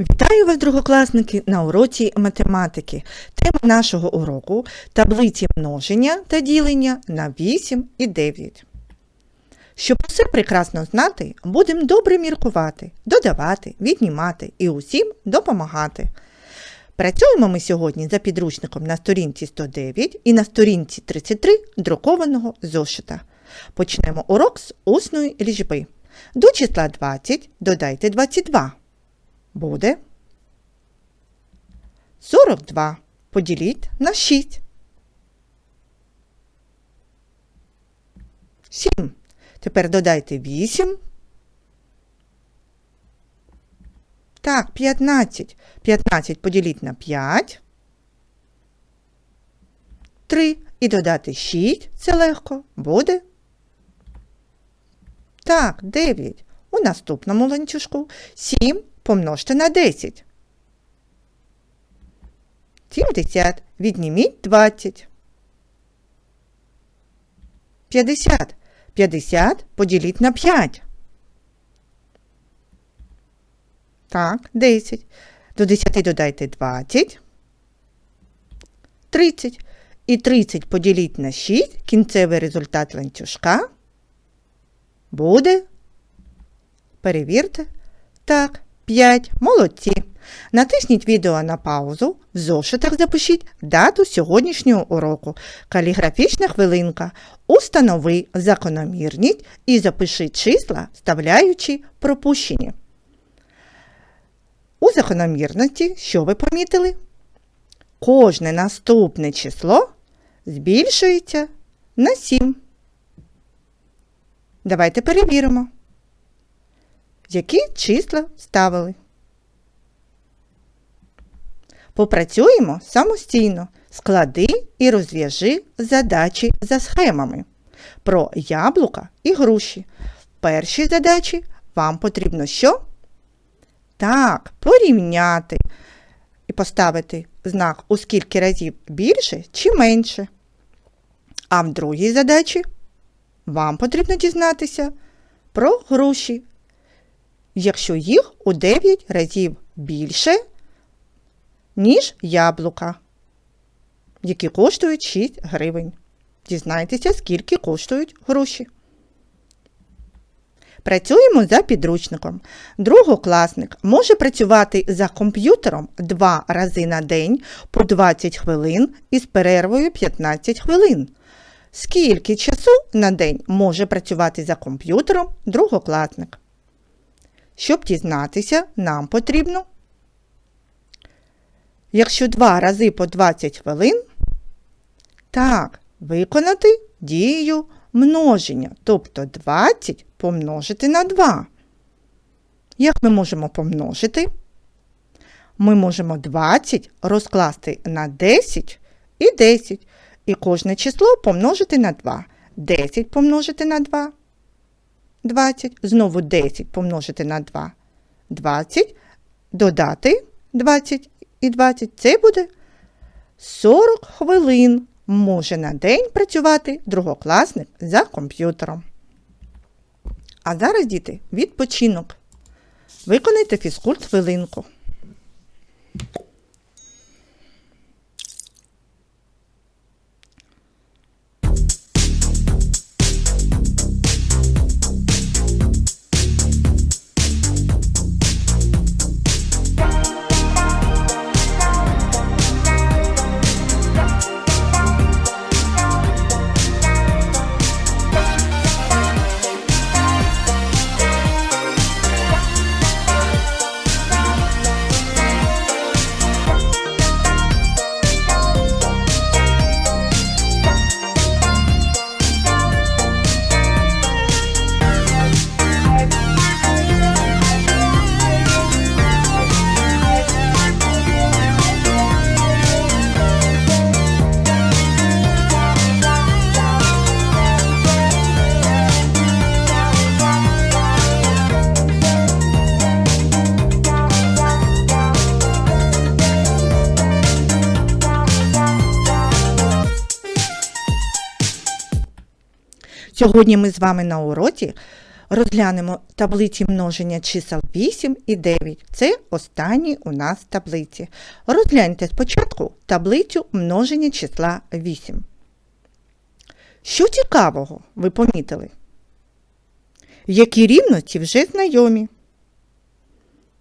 Вітаю вас, другокласники, на уроці математики. Тема нашого уроку таблиці множення та ділення на 8 і 9. Щоб усе прекрасно знати, будемо добре міркувати, додавати, віднімати і усім допомагати. Працюємо ми сьогодні за підручником на сторінці 109 і на сторінці 33 друкованого зошита. Почнемо урок з усної лічби. До числа 20 додайте 22. Буде 42. Поділіть на 6. 7. Тепер додайте 8. Так, 15. 15 поділіть на 5. 3. І додати 6. Це легко. Буде. Так, 9. У наступному ланцюжку 7 помножте на 10. 70. Відніміть 20. 50. 50 поділіть на 5. Так, 10. До 10 додайте 20. 30. І 30 поділіть на 6. Кінцевий результат ланцюжка буде. Перевірте. Так, 5. Молодці. Натисніть відео на паузу. В зошитах запишіть дату сьогоднішнього уроку. Каліграфічна хвилинка. Установи закономірність і запиши числа, вставляючи пропущені. У закономірності, що ви помітили? Кожне наступне число збільшується на 7. Давайте перевіримо, які числа вставили. Попрацюємо самостійно. Склади і розв'яжи задачі за схемами. Про яблука і груші. В першій задачі вам потрібно що? Так, порівняти і поставити знак у скільки разів більше чи менше. А в другій задачі вам потрібно дізнатися про груші, якщо їх у 9 разів більше, ніж яблука, які коштують 6 гривень. Дізнайтеся, скільки коштують груші. Працюємо за підручником. Другокласник може працювати за комп'ютером два рази на день по 20 хвилин із перервою 15 хвилин. Скільки часу на день може працювати за комп'ютером другокласник? Щоб дізнатися, нам потрібно, якщо два рази по 20 хвилин, так, виконати дію множення, тобто 20 помножити на 2. Як ми можемо помножити? Ми можемо 20 розкласти на 10 і 10. І кожне число помножити на 2. 10 помножити на 2. 20. Знову 10 помножити на 2. 20. Додати 20 і 20. Це буде 40 хвилин. Може на день працювати другокласник за комп'ютером. А зараз, діти, відпочинок. Виконайте фізкульт хвилинку. Сьогодні ми з вами на уроці Розглянемо таблиці множення чисел 8 і 9. Це останні у нас таблиці. Розгляньте спочатку таблицю множення числа 8. Що цікавого ви помітили? Які рівності вже знайомі?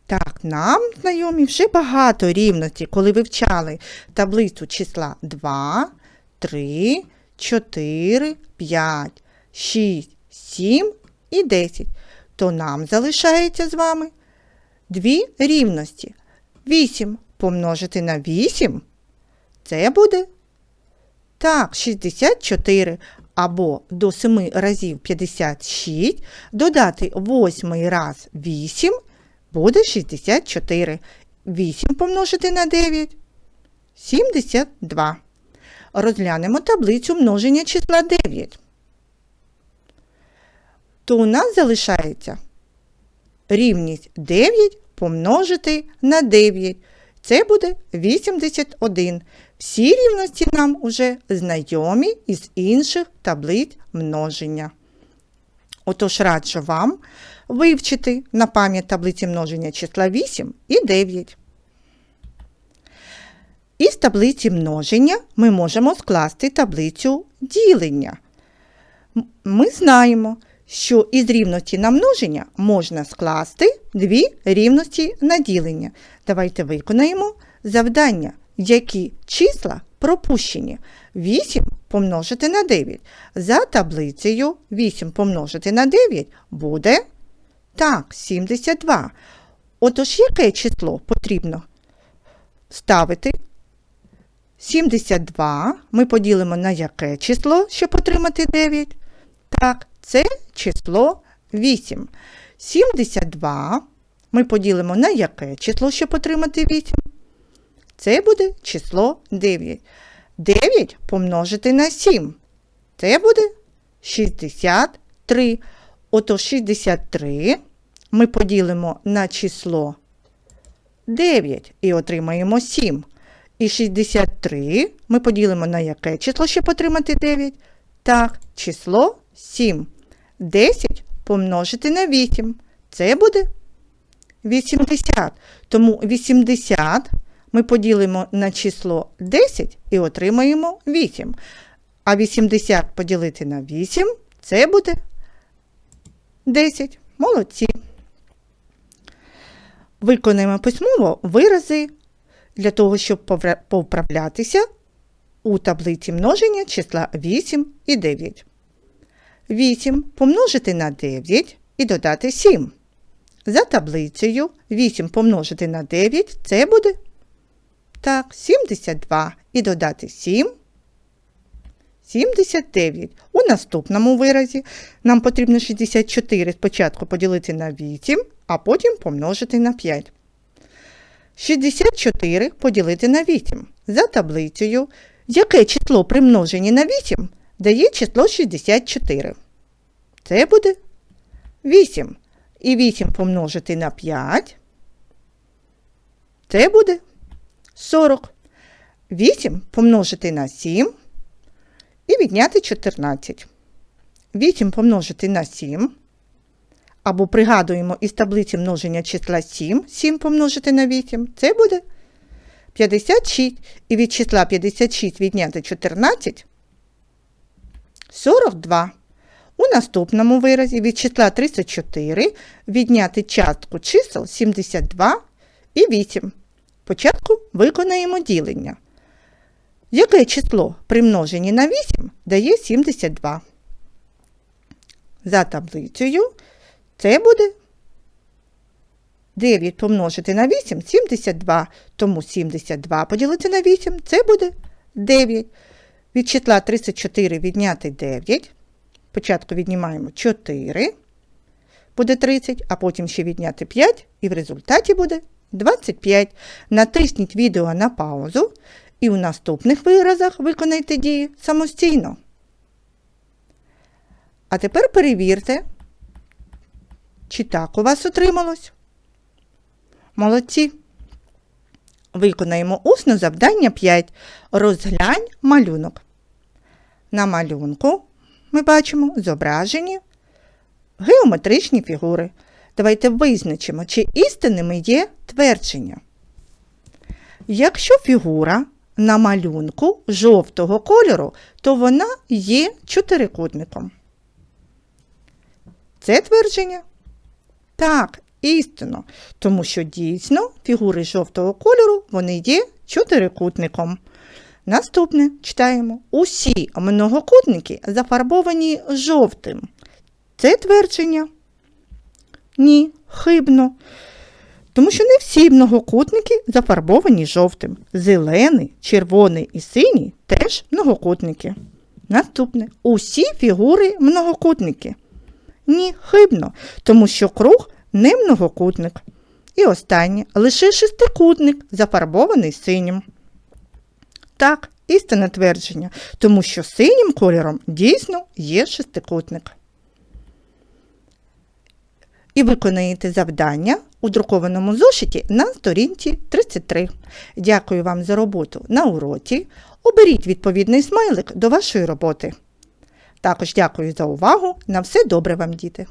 Так, нам знайомі вже багато рівностей, коли вивчали таблицю числа 2, 3, 4, 5, 6, 7 і 10, то нам залишається з вами дві рівності. 8 помножити на 8 це буде так, 64 або до 7 разів 56, додати 8 раз 8 буде 64. 8 помножити на 9 72. Розглянемо таблицю множення числа 9 то у нас залишається рівність 9 помножити на 9. Це буде 81. Всі рівності нам уже знайомі із інших таблиць множення. Отож раджу вам вивчити на пам'ять таблиці множення числа 8 і 9. Із таблиці множення ми можемо скласти таблицю ділення. Ми знаємо, що із рівності на множення можна скласти дві рівності на ділення. Давайте виконаємо завдання, які числа пропущені. 8 помножити на 9. За таблицею 8 помножити на 9 буде так, 72. Отож, яке число потрібно ставити? 72 ми поділимо на яке число, щоб отримати 9? Так, це число 8. 72 ми поділимо на яке число, щоб отримати 8? Це буде число 9. 9 помножити на 7. Це буде 63. Ото 63 ми поділимо на число 9 і отримаємо 7. І 63 ми поділимо на яке число, щоб отримати 9? Так, число 7. 10 помножити на 8. Це буде 80. Тому 80 ми поділимо на число 10 і отримаємо 8. А 80 поділити на 8 це буде 10. Молодці. Виконаємо письмово вирази для того, щоб повправлятися у таблиці множення числа 8 і 9. 8 помножити на 9 і додати 7. За таблицею 8 помножити на 9 це буде так, 72 і додати 7. 79. У наступному виразі нам потрібно 64 спочатку поділити на 8, а потім помножити на 5. 64 поділити на 8. За таблицею, яке число при множенні на 8 дає число 64. Це буде 8. І 8 помножити на 5. Це буде 40. 8 помножити на 7 і відняти 14. 8 помножити на 7. Або пригадуємо із таблиці множення числа 7, 7 помножити на 8, це буде 56. І від числа 56 відняти 14 42. У наступному виразі від числа 34 відняти частку чисел 72 і 8. Спочатку виконаємо ділення. Яке число при множенні на 8 дає 72? За таблицею це буде 9 помножити на 8 72. Тому 72 поділити на 8 це буде 9. Від числа 34 відняти 9. Спочатку віднімаємо 4, буде 30, а потім ще відняти 5, і в результаті буде 25. Натисніть відео на паузу і у наступних виразах виконайте дії самостійно. А тепер перевірте, чи так у вас отрималось. Молодці. Виконаємо усно завдання 5. Розглянь малюнок. На малюнку ми бачимо зображені геометричні фігури. Давайте визначимо, чи істинними є твердження. Якщо фігура на малюнку жовтого кольору, то вона є чотирикутником. Це твердження? Так, істинно, тому що дійсно фігури жовтого кольору вони є чотирикутником. Наступне читаємо. Усі многокутники зафарбовані жовтим. Це твердження? Ні, хибно. Тому що не всі многокутники зафарбовані жовтим. Зелений, червоний і синій теж многокутники. Наступне. Усі фігури многокутники. Ні, хибно, тому що круг не многокутник. І останнє лише шестикутник, зафарбований синім. Так, істинне твердження, тому що синім кольором дійсно є шестикутник. І виконаєте завдання у друкованому зошиті на сторінці 33. Дякую вам за роботу на уроці. Оберіть відповідний смайлик до вашої роботи. Також дякую за увагу. На все добре вам, діти!